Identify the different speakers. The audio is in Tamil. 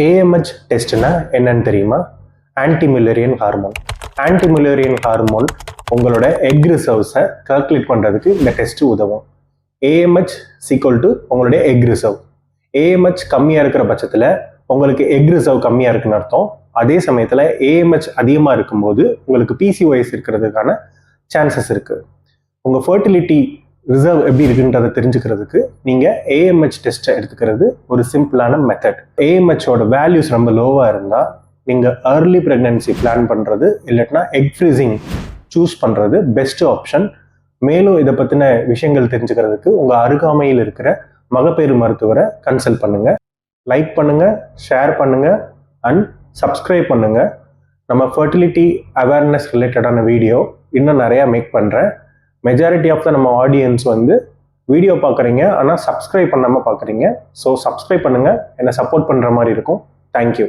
Speaker 1: ஏஎம்ஹெச் டெஸ்ட்னா என்னன்னு தெரியுமா? Anti Mullerian hormone anti Mullerian hormone உங்களோட எக் ரிசர்வ்ஸை கால்குலேட் பண்ணுறதுக்கு இந்த டெஸ்ட் உதவும். ஏஎம்ஹெச் சீக்வல் டு உங்களுடைய எக் ரிசர்வ் ஏஎம்ஹெச் கம்மியாக இருக்கிற பட்சத்தில் உங்களுக்கு எக் ரிசர்வ் கம்மியாக இருக்குன்னு அர்த்தம். அதே சமயத்தில் ஏஎம்ஹெச் அதிகமாக இருக்கும்போது உங்களுக்கு பிசிஓஎஸ் இருக்கிறதுக்கான சான்சஸ் இருக்குது உங்கள் ஃபர்டிலிட்டி ரிசர்வ் எப்படி இருக்குன்றதை தெரிஞ்சுக்கிறதுக்கு நீங்கள் ஏஎம்ஹெச் டெஸ்ட்டை எடுத்துக்கிறது ஒரு சிம்பிளான மெத்தட் ஏஎம்ஹெச்சோட வேல்யூஸ் ரொம்ப லோவாக இருந்தால் நீங்கள் ஏர்லி ப்ரெக்னன்சி பிளான் பண்ணுறது இல்லட்டினா எக் ஃப்ரீசிங் சூஸ் பண்ணுறது பெஸ்ட்டு ஆப்ஷன் மேலும் இதை பற்றின விஷயங்கள் தெரிஞ்சுக்கிறதுக்கு உங்கள் அருகாமையில் இருக்கிற மகப்பேறு மருத்துவரை கன்சல்ட் பண்ணுங்கள் லைக் பண்ணுங்கள் ஷேர் பண்ணுங்கள் அண்ட் சப்ஸ்கிரைப் பண்ணுங்கள் நம்ம ஃபர்டிலிட்டி அவேர்னஸ் ரிலேட்டடான வீடியோ இன்னும் நிறையா மேக் பண்ணுறேன் மெஜாரிட்டி ஆஃப் த நம்ம ஆடியன்ஸ் வந்து வீடியோ பார்க்குறீங்க. ஆனால் சப்ஸ்கிரைப் பண்ணாமல் பார்க்குறீங்க. ஸோ சப்ஸ்கிரைப் பண்ணுங்கள் என்னை சப்போர்ட் பண்ணுற மாதிரி இருக்கும். தேங்க்யூ